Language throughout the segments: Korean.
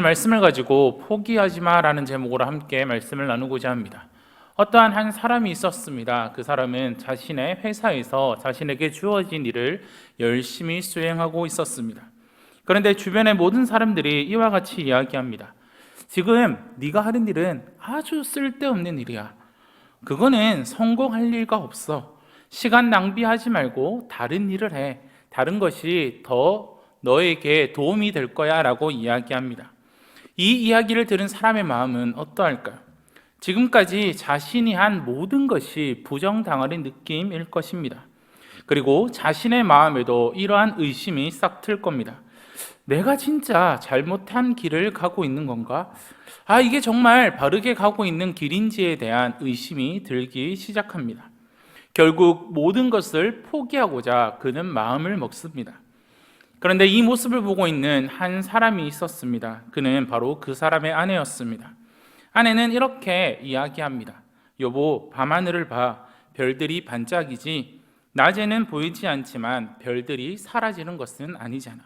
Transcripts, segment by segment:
말씀을 가지고 포기하지 마라는 제목으로 함께 말씀을 나누고자 합니다. 어떠한 한 사람이 있었습니다. 그 사람은 자신의 회사에서 자신에게 주어진 일을 열심히 수행하고 있었습니다. 그런데 주변의 모든 사람들이 이와 같이 이야기합니다. 지금 네가 하는 일은 아주 쓸데없는 일이야. 그거는 성공할 리가 없어. 시간 낭비하지 말고 다른 일을 해. 다른 것이 더 너에게 도움이 될 거야 라고 이야기합니다. 이 이야기를 들은 사람의 마음은 어떠할까요? 지금까지 자신이 한 모든 것이 부정당하는 느낌일 것입니다. 그리고 자신의 마음에도 이러한 의심이 싹 틀 겁니다. 내가 진짜 잘못한 길을 가고 있는 건가? 아, 이게 정말 바르게 가고 있는 길인지에 대한 의심이 들기 시작합니다. 결국 모든 것을 포기하고자 그는 마음을 먹습니다. 그런데 이 모습을 보고 있는 한 사람이 있었습니다. 그는 바로 그 사람의 아내였습니다. 아내는 이렇게 이야기합니다. 여보, 밤하늘을 봐. 별들이 반짝이지. 낮에는 보이지 않지만 별들이 사라지는 것은 아니잖아.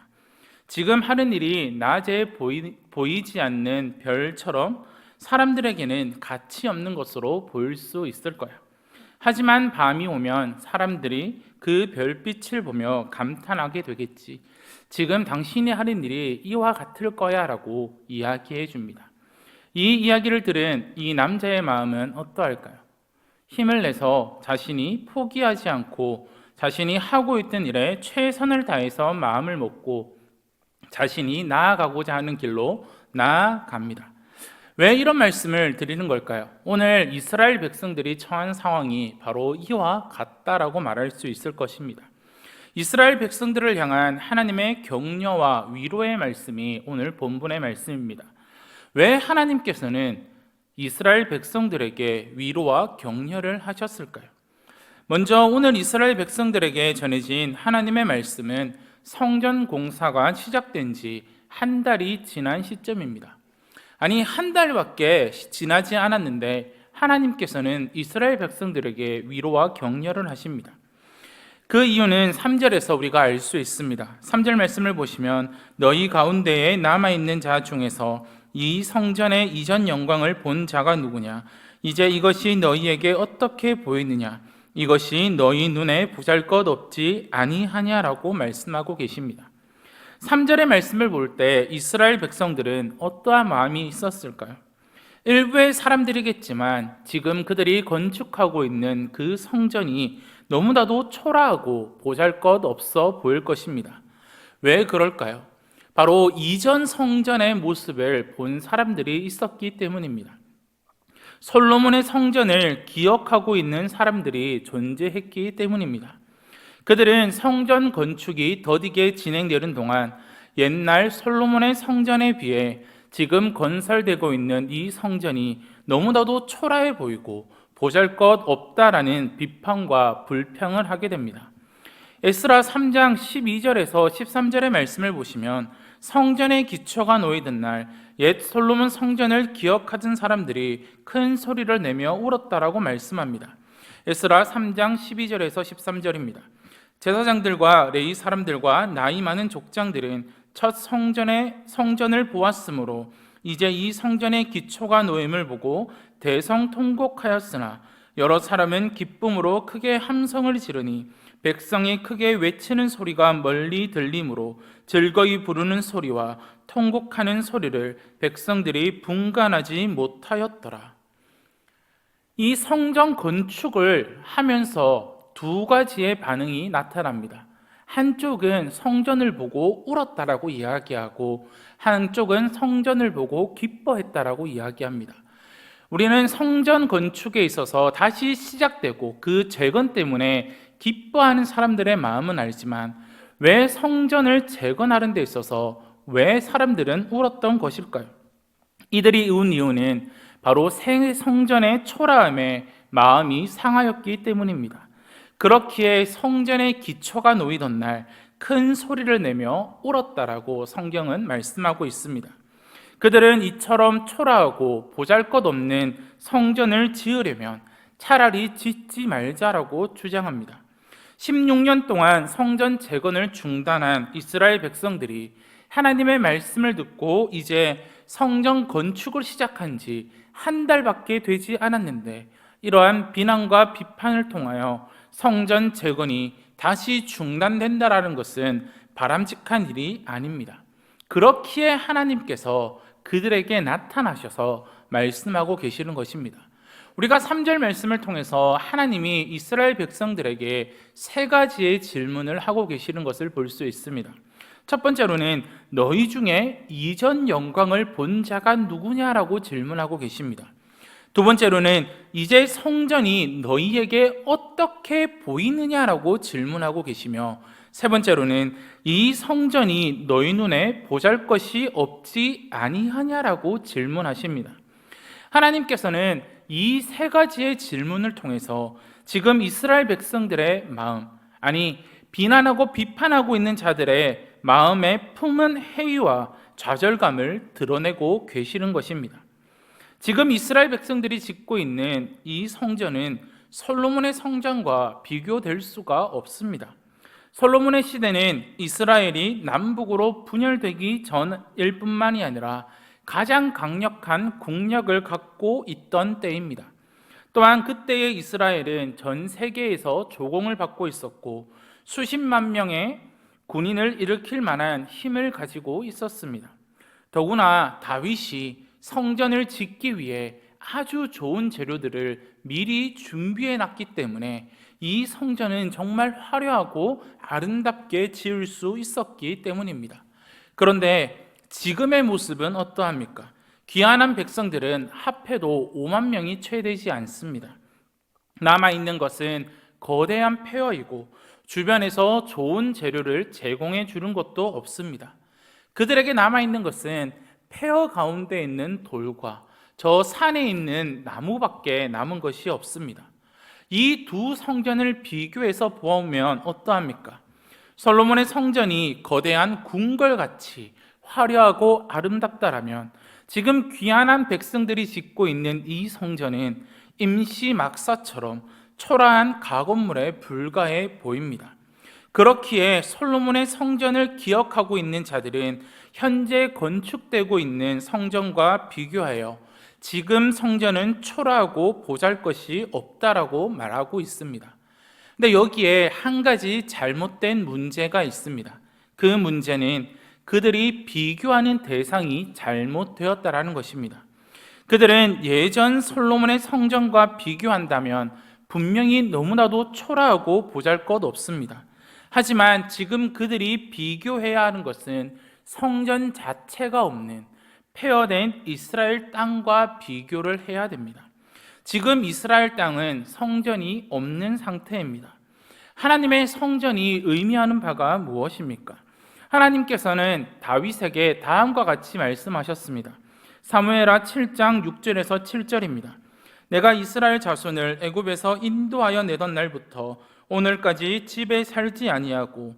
지금 하는 일이 낮에 보이, 보이지 않는 별처럼 사람들에게는 가치 없는 것으로 보일 수 있을 거야. 하지만 밤이 오면 사람들이 그 별빛을 보며 감탄하게 되겠지. 지금 당신이 하는 일이 이와 같을 거야 라고 이야기해 줍니다. 이 이야기를 들은 이 남자의 마음은 어떠할까요? 힘을 내서 자신이 포기하지 않고 자신이 하고 있던 일에 최선을 다해서 마음을 먹고 자신이 나아가고자 하는 길로 나아갑니다. 왜 이런 말씀을 드리는 걸까요? 오늘 이스라엘 백성들이 처한 상황이 바로 이와 같다라고 말할 수 있을 것입니다. 이스라엘 백성들을 향한 하나님의 격려와 위로의 말씀이 오늘 본문의 말씀입니다. 왜 하나님께서는 이스라엘 백성들에게 위로와 격려를 하셨을까요? 먼저 오늘 이스라엘 백성들에게 전해진 하나님의 말씀은 성전 공사가 시작된 지 한 달이 지난 시점입니다. 아니, 한 달밖에 지나지 않았는데 하나님께서는 이스라엘 백성들에게 위로와 격려를 하십니다. 그 이유는 3절에서 우리가 알 수 있습니다. 3절 말씀을 보시면 너희 가운데에 남아 있는 자 중에서 이 성전의 이전 영광을 본 자가 누구냐? 이제 이것이 너희에게 어떻게 보이느냐? 이것이 너희 눈에 보잘것 없지 아니하냐라고 말씀하고 계십니다. 3절의 말씀을 볼 때 이스라엘 백성들은 어떠한 마음이 있었을까요? 일부의 사람들이겠지만 지금 그들이 건축하고 있는 그 성전이 너무나도 초라하고 보잘 것 없어 보일 것입니다. 왜 그럴까요? 바로 이전 성전의 모습을 본 사람들이 있었기 때문입니다. 솔로몬의 성전을 기억하고 있는 사람들이 존재했기 때문입니다. 그들은 성전 건축이 더디게 진행되는 동안 옛날 솔로몬의 성전에 비해 지금 건설되고 있는 이 성전이 너무나도 초라해 보이고 보잘 것 없다라는 비판과 불평을 하게 됩니다. 에스라 3장 12절에서 13절의 말씀을 보시면 성전의 기초가 놓이던 날 옛 솔로몬 성전을 기억하던 사람들이 큰 소리를 내며 울었다라고 말씀합니다. 에스라 3장 12절에서 13절입니다. 제사장들과 레위 사람들과 나이 많은 족장들은 첫 성전의 성전을 보았으므로 이제 이 성전의 기초가 놓임을 보고 대성 통곡하였으나 여러 사람은 기쁨으로 크게 함성을 지르니 백성이 크게 외치는 소리가 멀리 들리므로 즐거이 부르는 소리와 통곡하는 소리를 백성들이 분간하지 못하였더라. 이 성전 건축을 하면서 두 가지의 반응이 나타납니다. 한쪽은 성전을 보고 울었다라고 이야기하고 한쪽은 성전을 보고 기뻐했다라고 이야기합니다. 우리는 성전 건축에 있어서 다시 시작되고 그 재건 때문에 기뻐하는 사람들의 마음은 알지만 왜 성전을 재건하는 데 있어서 왜 사람들은 울었던 것일까요? 이들이 운 이유는 바로 새 성전의 초라함에 마음이 상하였기 때문입니다. 그렇기에 성전의 기초가 놓이던 날 큰 소리를 내며 울었다라고 성경은 말씀하고 있습니다. 그들은 이처럼 초라하고 보잘 것 없는 성전을 지으려면 차라리 짓지 말자라고 주장합니다. 16년 동안 성전 재건을 중단한 이스라엘 백성들이 하나님의 말씀을 듣고 이제 성전 건축을 시작한 지 한 달밖에 되지 않았는데 이러한 비난과 비판을 통하여 성전 재건이 다시 중단된다라는 것은 바람직한 일이 아닙니다. 그렇기에 하나님께서 그들에게 나타나셔서 말씀하고 계시는 것입니다. 우리가 3절 말씀을 통해서 하나님이 이스라엘 백성들에게 세 가지의 질문을 하고 계시는 것을 볼 수 있습니다. 첫 번째로는 너희 중에 이전 영광을 본 자가 누구냐라고 질문하고 계십니다. 두 번째로는 이제 성전이 너희에게 어떻게 보이느냐라고 질문하고 계시며 세 번째로는 이 성전이 너희 눈에 보잘 것이 없지 아니하냐라고 질문하십니다. 하나님께서는 이 세 가지의 질문을 통해서 지금 이스라엘 백성들의 마음, 아니 비난하고 비판하고 있는 자들의 마음에 품은 회의와 좌절감을 드러내고 계시는 것입니다. 지금 이스라엘 백성들이 짓고 있는 이 성전은 솔로몬의 성전과 비교될 수가 없습니다. 솔로몬의 시대는 이스라엘이 남북으로 분열되기 전일 뿐만이 아니라 가장 강력한 국력을 갖고 있던 때입니다. 또한 그때의 이스라엘은 전 세계에서 조공을 받고 있었고 수십만 명의 군인을 일으킬 만한 힘을 가지고 있었습니다. 더구나 다윗이 성전을 짓기 위해 아주 좋은 재료들을 미리 준비해 놨기 때문에 이 성전은 정말 화려하고 아름답게 지을 수 있었기 때문입니다. 그런데 지금의 모습은 어떠합니까? 귀환한 백성들은 합해도 5만 명이 채 되지 않습니다. 남아 있는 것은 거대한 폐허이고 주변에서 좋은 재료를 제공해 주는 것도 없습니다. 그들에게 남아 있는 것은 폐허 가운데 있는 돌과 저 산에 있는 나무밖에 남은 것이 없습니다. 이 두 성전을 비교해서 보면 어떠합니까? 솔로몬의 성전이 거대한 궁궐같이 화려하고 아름답다라면 지금 귀한한 백성들이 짓고 있는 이 성전은 임시 막사처럼 초라한 가건물에 불과해 보입니다. 그렇기에 솔로몬의 성전을 기억하고 있는 자들은 현재 건축되고 있는 성전과 비교하여 지금 성전은 초라하고 보잘 것이 없다라고 말하고 있습니다. 근데 여기에 한 가지 잘못된 문제가 있습니다. 그 문제는 그들이 비교하는 대상이 잘못되었다라는 것입니다. 그들은 예전 솔로몬의 성전과 비교한다면 분명히 너무나도 초라하고 보잘 것 없습니다. 하지만 지금 그들이 비교해야 하는 것은 성전 자체가 없는 폐허된 이스라엘 땅과 비교를 해야 됩니다. 지금 이스라엘 땅은 성전이 없는 상태입니다. 하나님의 성전이 의미하는 바가 무엇입니까? 하나님께서는 다윗에게 다음과 같이 말씀하셨습니다. 사무엘하 7장 6절에서 7절입니다. 내가 이스라엘 자손을 애굽에서 인도하여 내던 날부터 오늘까지 집에 살지 아니하고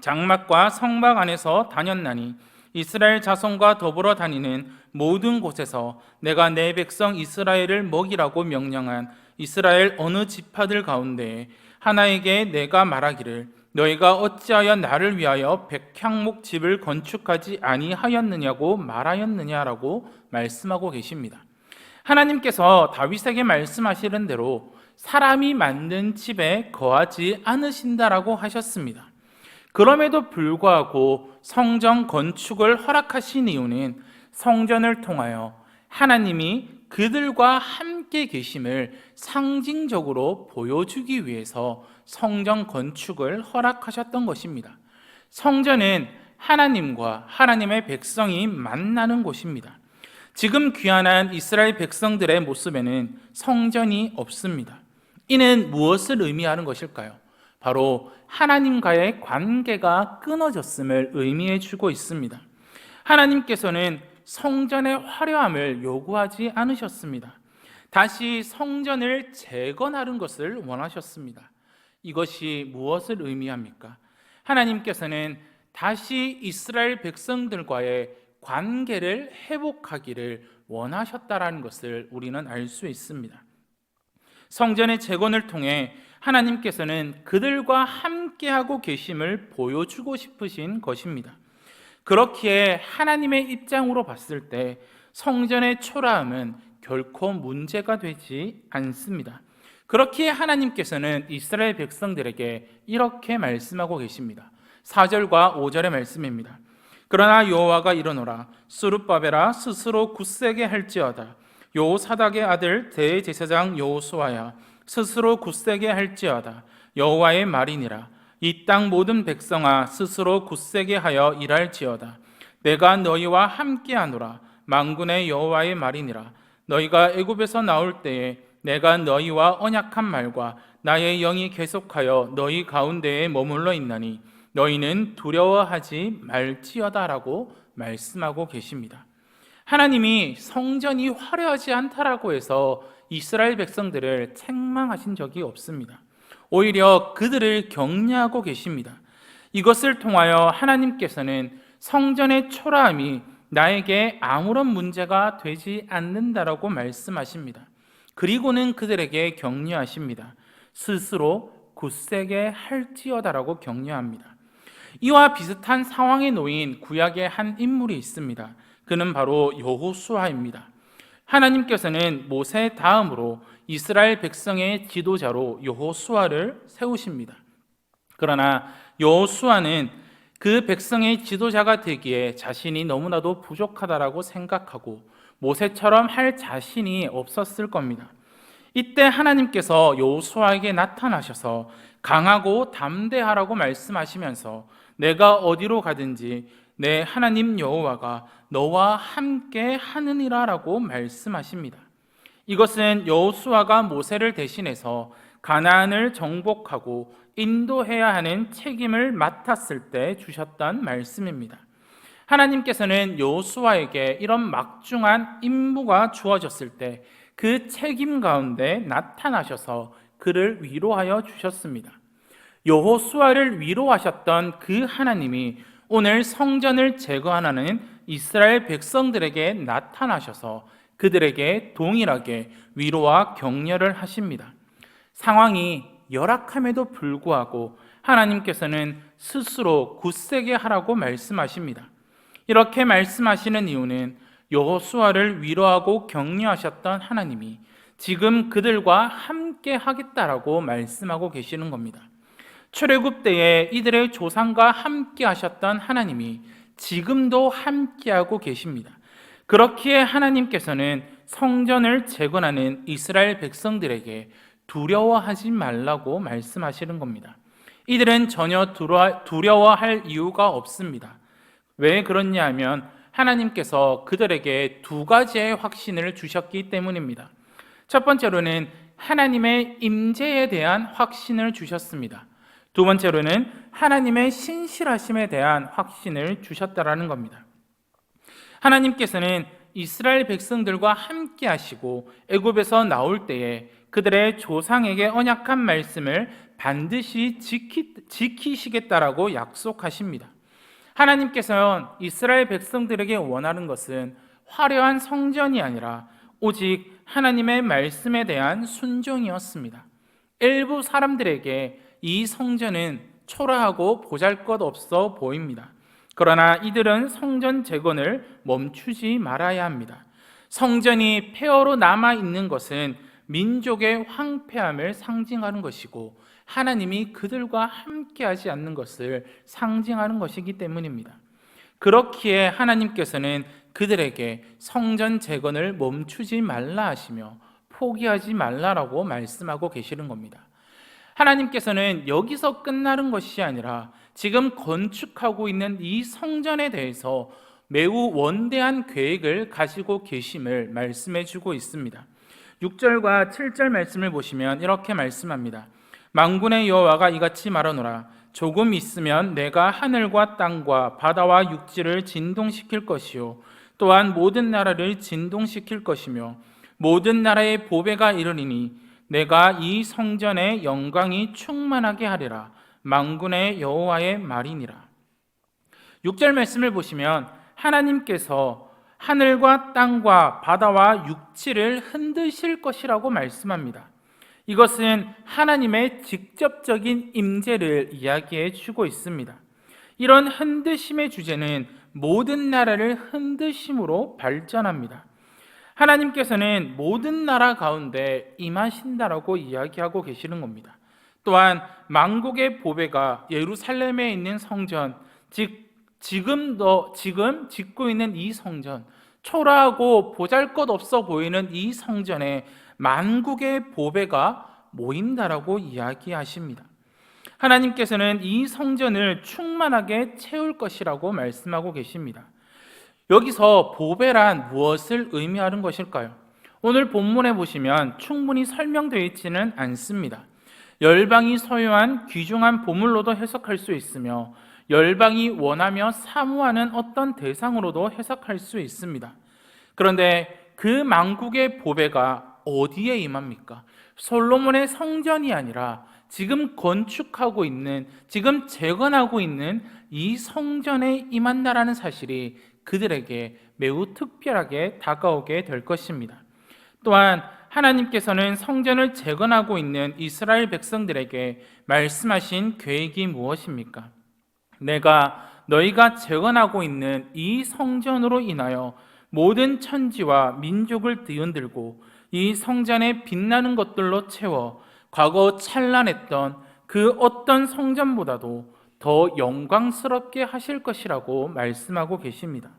장막과 성막 안에서 다녔나니 이스라엘 자손과 더불어 다니는 모든 곳에서 내가 내 백성 이스라엘을 먹이라고 명령한 이스라엘 어느 지파들 가운데 하나에게 내가 말하기를 너희가 어찌하여 나를 위하여 백향목 집을 건축하지 아니하였느냐고 말하였느냐라고 말씀하고 계십니다. 하나님께서 다윗에게 말씀하시는 대로 사람이 만든 집에 거하지 않으신다라고 하셨습니다. 그럼에도 불구하고 성전 건축을 허락하신 이유는 성전을 통하여 하나님이 그들과 함께 계심을 상징적으로 보여주기 위해서 성전 건축을 허락하셨던 것입니다. 성전은 하나님과 하나님의 백성이 만나는 곳입니다. 지금 귀환한 이스라엘 백성들의 모습에는 성전이 없습니다. 이는 무엇을 의미하는 것일까요? 바로 하나님과의 관계가 끊어졌음을 의미해 주고 있습니다. 하나님께서는 성전의 화려함을 요구하지 않으셨습니다. 다시 성전을 재건하는 것을 원하셨습니다. 이것이 무엇을 의미합니까? 하나님께서는 다시 이스라엘 백성들과의 관계를 회복하기를 원하셨다라는 것을 우리는 알 수 있습니다. 성전의 재건을 통해 하나님께서는 그들과 함께하고 계심을 보여주고 싶으신 것입니다. 그렇기에 하나님의 입장으로 봤을 때 성전의 초라함은 결코 문제가 되지 않습니다. 그렇기에 하나님께서는 이스라엘 백성들에게 이렇게 말씀하고 계십니다. 4절과 5절의 말씀입니다. 그러나 여호와가 이르노라 수르바벨아 스스로 굳세게 할지어다 요사닥의 아들 대제사장 여호수아야 스스로 굳세게 할지어다. 여호와의 말이니라. 이 땅 모든 백성아 스스로 굳세게 하여 일할지어다. 내가 너희와 함께하노라. 만군의 여호와의 말이니라. 너희가 애굽에서 나올 때에 내가 너희와 언약한 말과 나의 영이 계속하여 너희 가운데에 머물러 있나니 너희는 두려워하지 말지어다라고 말씀하고 계십니다. 하나님이 성전이 화려하지 않다라고 해서 이스라엘 백성들을 책망하신 적이 없습니다. 오히려 그들을 격려하고 계십니다. 이것을 통하여 하나님께서는 성전의 초라함이 나에게 아무런 문제가 되지 않는다라고 말씀하십니다. 그리고는 그들에게 격려하십니다. 스스로 굳세게 할지어다라고 격려합니다. 이와 비슷한 상황에 놓인 구약의 한 인물이 있습니다. 그는 바로 여호수아입니다. 하나님께서는 모세 다음으로 이스라엘 백성의 지도자로 여호수아를 세우십니다. 그러나 여호수아는 그 백성의 지도자가 되기에 자신이 너무나도 부족하다라고 생각하고 모세처럼 할 자신이 없었을 겁니다. 이때 하나님께서 여호수아에게 나타나셔서 강하고 담대하라고 말씀하시면서 내가 어디로 가든지 내 하나님 여호와가 너와 함께 하느니라라고 말씀하십니다. 이것은 여호수아가 모세를 대신해서 가나안을 정복하고 인도해야 하는 책임을 맡았을 때 주셨던 말씀입니다. 하나님께서는 여호수아에게 이런 막중한 임무가 주어졌을 때 그 책임 가운데 나타나셔서 그를 위로하여 주셨습니다. 여호수아를 위로하셨던 그 하나님이 오늘 성전을 제거하는 이스라엘 백성들에게 나타나셔서 그들에게 동일하게 위로와 격려를 하십니다. 상황이 열악함에도 불구하고 하나님께서는 스스로 굳세게 하라고 말씀하십니다. 이렇게 말씀하시는 이유는 여호수아를 위로하고 격려하셨던 하나님이 지금 그들과 함께 하겠다라고 말씀하고 계시는 겁니다. 출애굽 때에 이들의 조상과 함께 하셨던 하나님이 지금도 함께하고 계십니다. 그렇기에 하나님께서는 성전을 재건하는 이스라엘 백성들에게 두려워하지 말라고 말씀하시는 겁니다. 이들은 전혀 두려워할 이유가 없습니다. 왜 그렇냐 하면 하나님께서 그들에게 두 가지의 확신을 주셨기 때문입니다. 첫 번째로는 하나님의 임재에 대한 확신을 주셨습니다. 두 번째로는 하나님의 신실하심에 대한 확신을 주셨다라는 겁니다. 하나님께서는 이스라엘 백성들과 함께 하시고 애굽에서 나올 때에 그들의 조상에게 언약한 말씀을 반드시 지키, 지키시겠다라고 약속하십니다. 하나님께서는 이스라엘 백성들에게 원하는 것은 화려한 성전이 아니라 오직 하나님의 말씀에 대한 순종이었습니다. 일부 사람들에게 이 성전은 초라하고 보잘것 없어 보입니다. 그러나 이들은 성전 재건을 멈추지 말아야 합니다. 성전이 폐허로 남아 있는 것은 민족의 황폐함을 상징하는 것이고 하나님이 그들과 함께하지 않는 것을 상징하는 것이기 때문입니다. 그렇기에 하나님께서는 그들에게 성전 재건을 멈추지 말라 하시며 포기하지 말라라고 말씀하고 계시는 겁니다. 하나님께서는 여기서 끝나는 것이 아니라 지금 건축하고 있는 이 성전에 대해서 매우 원대한 계획을 가지고 계심을 말씀해 주고 있습니다. 6절과 7절 말씀을 보시면 이렇게 말씀합니다. 망군의 여호와가 이같이 말하노라 조금 있으면 내가 하늘과 땅과 바다와 육지를 진동시킬 것이요 또한 모든 나라를 진동시킬 것이며 모든 나라의 보배가 이르리니 내가 이 성전의 영광이 충만하게 하리라 망군의 여호와의 말이니라 6절 말씀을 보시면 하나님께서 하늘과 땅과 바다와 육지를 흔드실 것이라고 말씀합니다. 이것은 하나님의 직접적인 임재를 이야기해 주고 있습니다. 이런 흔드심의 주제는 모든 나라를 흔드심으로 발전합니다. 하나님께서는 모든 나라 가운데 임하신다라고 이야기하고 계시는 겁니다. 또한 만국의 보배가 예루살렘에 있는 성전, 즉 지금도 지금 짓고 있는 이 성전, 초라하고 보잘것없어 보이는 이 성전에 만국의 보배가 모인다라고 이야기하십니다. 하나님께서는 이 성전을 충만하게 채울 것이라고 말씀하고 계십니다. 여기서 보배란 무엇을 의미하는 것일까요? 오늘 본문에 보시면 충분히 설명되어 있지는 않습니다. 열방이 소유한 귀중한 보물로도 해석할 수 있으며 열방이 원하며 사모하는 어떤 대상으로도 해석할 수 있습니다. 그런데 그 만국의 보배가 어디에 임합니까? 솔로몬의 성전이 아니라 지금 건축하고 있는, 지금 재건하고 있는 이 성전에 임한다라는 사실이 그들에게 매우 특별하게 다가오게 될 것입니다. 또한 하나님께서는 성전을 재건하고 있는 이스라엘 백성들에게 말씀하신 계획이 무엇입니까? 내가 너희가 재건하고 있는 이 성전으로 인하여 모든 천지와 민족을 뒤흔들고 이 성전에 빛나는 것들로 채워 과거 찬란했던 그 어떤 성전보다도 더 영광스럽게 하실 것이라고 말씀하고 계십니다.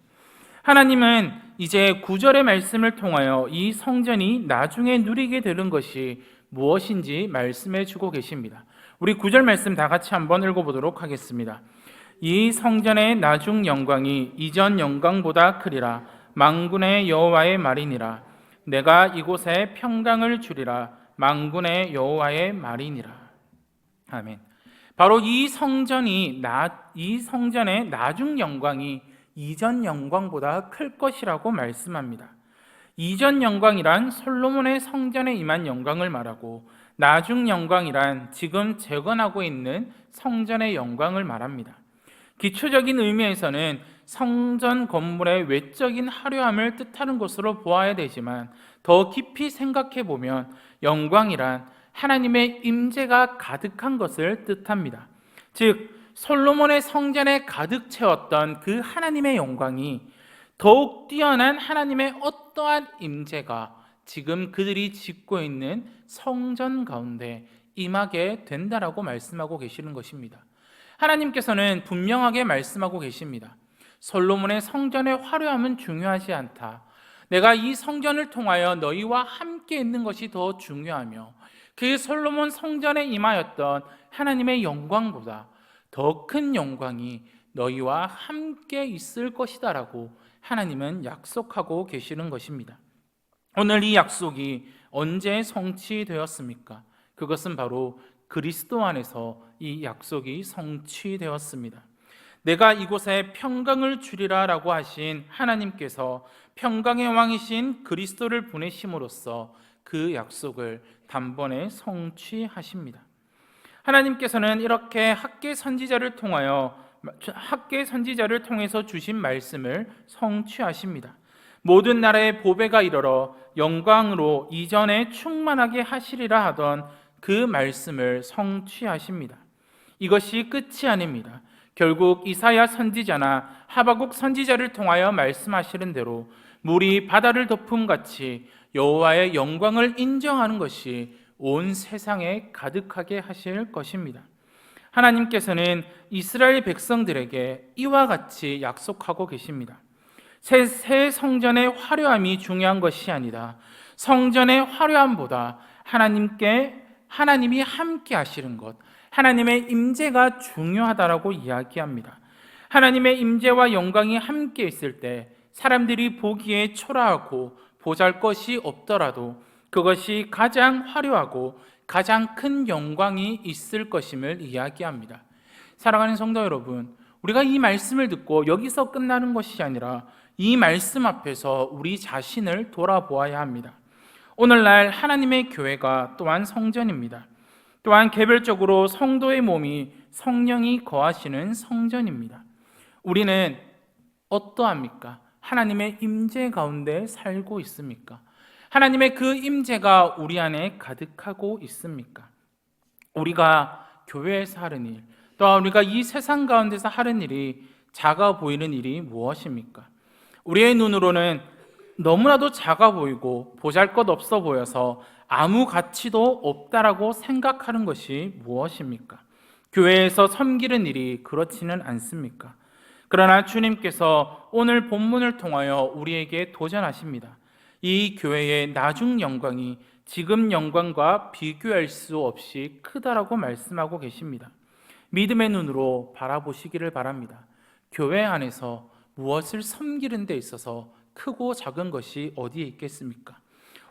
하나님은 이제 구절의 말씀을 통하여 이 성전이 나중에 누리게 되는 것이 무엇인지 말씀해 주고 계십니다. 우리 구절 말씀 다 같이 한번 읽어 보도록 하겠습니다. 이 성전의 나중 영광이 이전 영광보다 크리라 망군의 여호와의 말이니라 내가 이곳에 평강을 주리라 망군의 여호와의 말이니라 아멘. 바로 이 성전이 나, 이 성전의 나중 영광이 이전 영광보다 클 것이라고 말씀합니다. 이전 영광이란 솔로몬의 성전에 임한 영광을 말하고 나중 영광이란 지금 재건하고 있는 성전의 영광을 말합니다. 기초적인 의미에서는 성전 건물의 외적인 화려함을 뜻하는 것으로 보아야 되지만 더 깊이 생각해 보면 영광이란 하나님의 임재가 가득한 것을 뜻합니다. 즉 솔로몬의 성전에 가득 채웠던 그 하나님의 영광이 더욱 뛰어난 하나님의 어떠한 임재가 지금 그들이 짓고 있는 성전 가운데 임하게 된다라고 말씀하고 계시는 것입니다. 하나님께서는 분명하게 말씀하고 계십니다. 솔로몬의 성전의 화려함은 중요하지 않다. 내가 이 성전을 통하여 너희와 함께 있는 것이 더 중요하며 그 솔로몬 성전에 임하였던 하나님의 영광보다 더 큰 영광이 너희와 함께 있을 것이다라고 하나님은 약속하고 계시는 것입니다. 오늘 이 약속이 언제 성취되었습니까? 그것은 바로 그리스도 안에서 이 약속이 성취되었습니다. 내가 이곳에 평강을 주리라라고 하신 하나님께서 평강의 왕이신 그리스도를 보내심으로써 그 약속을 단번에 성취하십니다. 하나님께서는 이렇게 학계 선지자를 통하여 학계 선지자를 통해서 주신 말씀을 성취하십니다. 모든 나라의 보배가 이르러 영광으로 이전에 충만하게 하시리라 하던 그 말씀을 성취하십니다. 이것이 끝이 아닙니다. 결국 이사야 선지자나 하바국 선지자를 통하여 말씀하시는 대로 물이 바다를 덮음 같이 여호와의 영광을 인정하는 것이 온 세상에 가득하게 하실 것입니다. 하나님께서는 이스라엘 백성들에게 이와 같이 약속하고 계십니다. 새, 새 성전의 화려함이 중요한 것이 아니다. 성전의 화려함보다 하나님께 하나님이 함께 하시는 것, 하나님의 임재가 중요하다라고 이야기합니다. 하나님의 임재와 영광이 함께 있을 때 사람들이 보기에 초라하고 보잘 것이 없더라도 그것이 가장 화려하고 가장 큰 영광이 있을 것임을 이야기합니다. 사랑하는 성도 여러분, 우리가 이 말씀을 듣고 여기서 끝나는 것이 아니라 이 말씀 앞에서 우리 자신을 돌아보아야 합니다. 오늘날 하나님의 교회가 또한 성전입니다. 또한 개별적으로 성도의 몸이 성령이 거하시는 성전입니다. 우리는 어떠합니까? 하나님의 임재 가운데 살고 있습니까? 하나님의 그 임재가 우리 안에 가득하고 있습니까? 우리가 교회에서 하는 일, 또한 우리가 이 세상 가운데서 하는 일이 작아 보이는 일이 무엇입니까? 우리의 눈으로는 너무나도 작아 보이고 보잘 것 없어 보여서 아무 가치도 없다라고 생각하는 것이 무엇입니까? 교회에서 섬기는 일이 그렇지는 않습니까? 그러나 주님께서 오늘 본문을 통하여 우리에게 도전하십니다. 이 교회의 나중 영광이 지금 영광과 비교할 수 없이 크다라고 말씀하고 계십니다. 믿음의 눈으로 바라보시기를 바랍니다. 교회 안에서 무엇을 섬기는 데 있어서 크고 작은 것이 어디에 있겠습니까?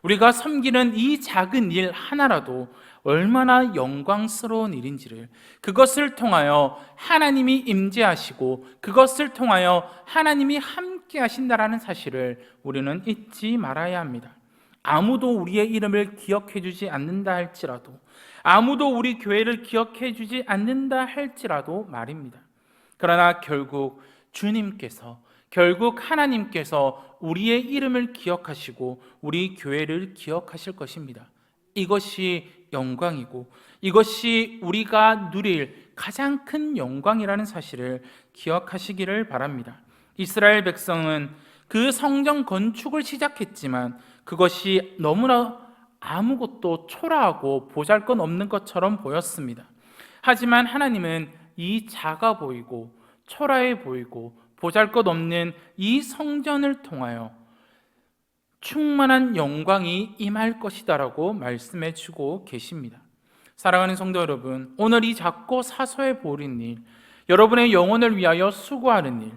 우리가 섬기는 이 작은 일 하나라도 얼마나 영광스러운 일인지를 그것을 통하여 하나님이 임재하시고 그것을 통하여 하나님이 함께 하신다라는 사실을 우리는 잊지 말아야 합니다. 아무도 우리의 이름을 기억해 주지 않는다 할지라도 아무도 우리 교회를 기억해 주지 않는다 할지라도 말입니다. 그러나 결국 주님께서 결국 하나님께서 우리의 이름을 기억하시고 우리 교회를 기억하실 것입니다. 이것이 영광이고 이것이 우리가 누릴 가장 큰 영광이라는 사실을 기억하시기를 바랍니다. 이스라엘 백성은 그 성전 건축을 시작했지만 그것이 너무나 아무것도 초라하고 보잘 것 없는 것처럼 보였습니다. 하지만 하나님은 이 작아 보이고 초라해 보이고 보잘것 없는 이 성전을 통하여 충만한 영광이 임할 것이다라고 말씀해 주고 계십니다. 사랑하는 성도 여러분, 오늘 이 작고 사소해 보이는 일, 여러분의 영혼을 위하여 수고하는 일,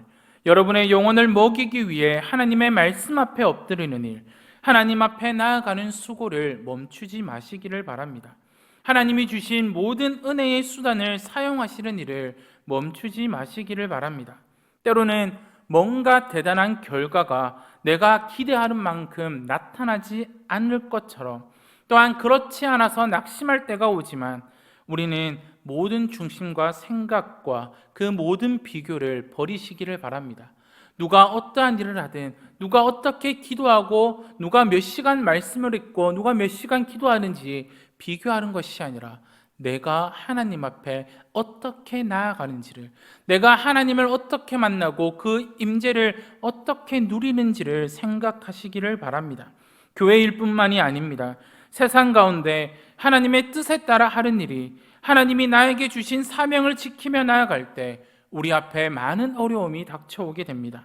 여러분의 영혼을 먹이기 위해 하나님의 말씀 앞에 엎드리는 일, 하나님 앞에 나아가는 수고를 멈추지 마시기를 바랍니다. 하나님이 주신 모든 은혜의 수단을 사용하시는 일을 멈추지 마시기를 바랍니다. 때로는 뭔가 대단한 결과가 내가 기대하는 만큼 나타나지 않을 것처럼 또한 그렇지 않아서 낙심할 때가 오지만 우리는 모든 중심과 생각과 그 모든 비교를 버리시기를 바랍니다. 누가 어떠한 일을 하든 누가 어떻게 기도하고 누가 몇 시간 말씀을 읽고 누가 몇 시간 기도하는지 비교하는 것이 아니라 내가 하나님 앞에 어떻게 나아가는지를 내가 하나님을 어떻게 만나고 그 임재를 어떻게 누리는지를 생각하시기를 바랍니다. 교회일 뿐만이 아닙니다. 세상 가운데 하나님의 뜻에 따라 하는 일이 하나님이 나에게 주신 사명을 지키며 나아갈 때 우리 앞에 많은 어려움이 닥쳐오게 됩니다.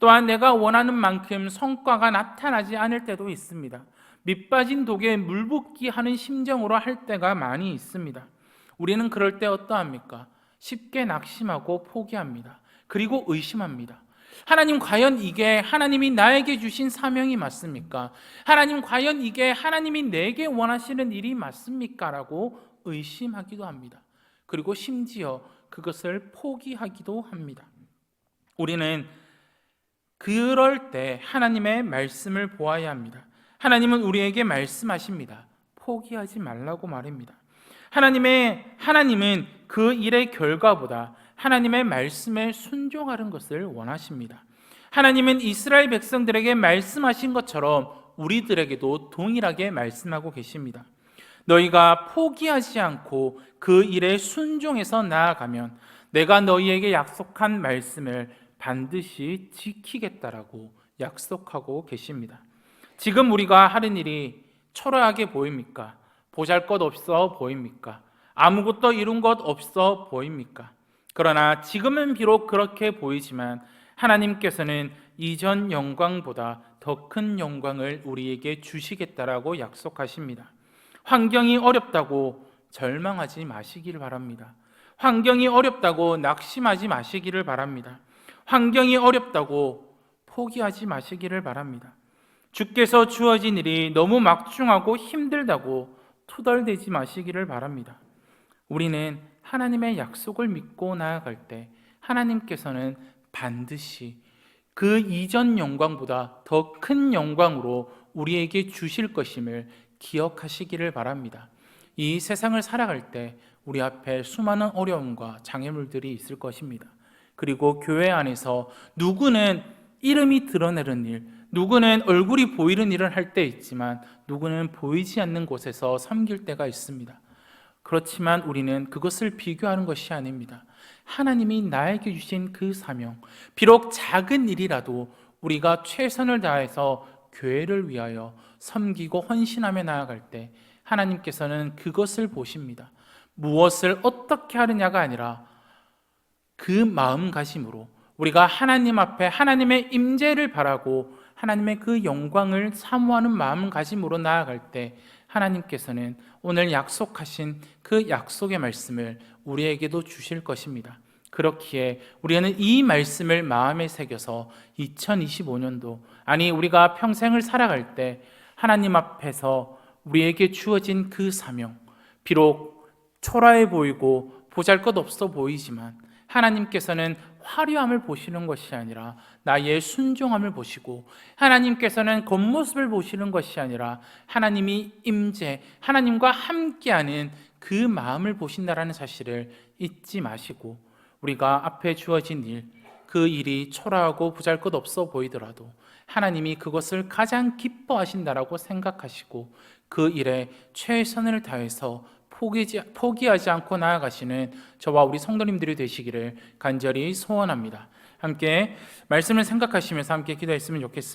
또한 내가 원하는 만큼 성과가 나타나지 않을 때도 있습니다. 밑빠진 독에 물 붓기 하는 심정으로 할 때가 많이 있습니다. 우리는 그럴 때 어떠합니까? 쉽게 낙심하고 포기합니다. 그리고 의심합니다. 하나님 과연 이게 하나님이 나에게 주신 사명이 맞습니까? 하나님 과연 이게 하나님이 내게 원하시는 일이 맞습니까? 라고 의심하기도 합니다. 그리고 심지어 그것을 포기하기도 합니다. 우리는 그럴 때 하나님의 말씀을 보아야 합니다. 하나님은 우리에게 말씀하십니다. 포기하지 말라고 말입니다. 하나님의 하나님은 그 일의 결과보다 하나님의 말씀에 순종하는 것을 원하십니다. 하나님은 이스라엘 백성들에게 말씀하신 것처럼 우리들에게도 동일하게 말씀하고 계십니다. 너희가 포기하지 않고 그 일에 순종해서 나아가면 내가 너희에게 약속한 말씀을 반드시 지키겠다라고 약속하고 계십니다. 지금 우리가 하는 일이 초라하게 보입니까? 보잘 것 없어 보입니까? 아무것도 이룬 것 없어 보입니까? 그러나 지금은 비록 그렇게 보이지만 하나님께서는 이전 영광보다 더 큰 영광을 우리에게 주시겠다라고 약속하십니다. 환경이 어렵다고 절망하지 마시기를 바랍니다. 환경이 어렵다고 낙심하지 마시기를 바랍니다. 환경이 어렵다고 포기하지 마시기를 바랍니다. 주께서 주어진 일이 너무 막중하고 힘들다고 투덜대지 마시기를 바랍니다. 우리는 하나님의 약속을 믿고 나아갈 때 하나님께서는 반드시 그 이전 영광보다 더 큰 영광으로 우리에게 주실 것임을 기억하시기를 바랍니다. 이 세상을 살아갈 때 우리 앞에 수많은 어려움과 장애물들이 있을 것입니다. 그리고 교회 안에서 누구는 이름이 드러내는 일, 누구는 얼굴이 보이는 일을 할 때 있지만 누구는 보이지 않는 곳에서 섬길 때가 있습니다. 그렇지만 우리는 그것을 비교하는 것이 아닙니다. 하나님이 나에게 주신 그 사명, 비록 작은 일이라도 우리가 최선을 다해서 교회를 위하여 섬기고 헌신하며 나아갈 때 하나님께서는 그것을 보십니다. 무엇을 어떻게 하느냐가 아니라 그 마음가짐으로 우리가 하나님 앞에 하나님의 임재를 바라고 하나님의 그 영광을 사모하는 마음가짐으로 나아갈 때 하나님께서는 오늘 약속하신 그 약속의 말씀을 우리에게도 주실 것입니다. 그렇기에 우리는 이 말씀을 마음에 새겨서 2025년도 아니 우리가 평생을 살아갈 때 하나님 앞에서 우리에게 주어진 그 사명 비록 초라해 보이고 보잘것없어 보이지만 하나님께서는 화려함을 보시는 것이 아니라 나의 순종함을 보시고 하나님께서는 겉모습을 보시는 것이 아니라 하나님이 임재 하나님과 함께하는 그 마음을 보신다라는 사실을 잊지 마시고 우리가 앞에 주어진 일, 그 일이 초라하고 보잘것없어 보이더라도 하나님이 그것을 가장 기뻐하신다라고 생각하시고 그 일에 최선을 다해서 포기지, 포기하지 않고 나아가시는 저와 우리 성도님들이 되시기를 간절히 소원합니다. 함께 말씀을 생각하시면서 함께 기도했으면 좋겠습니다.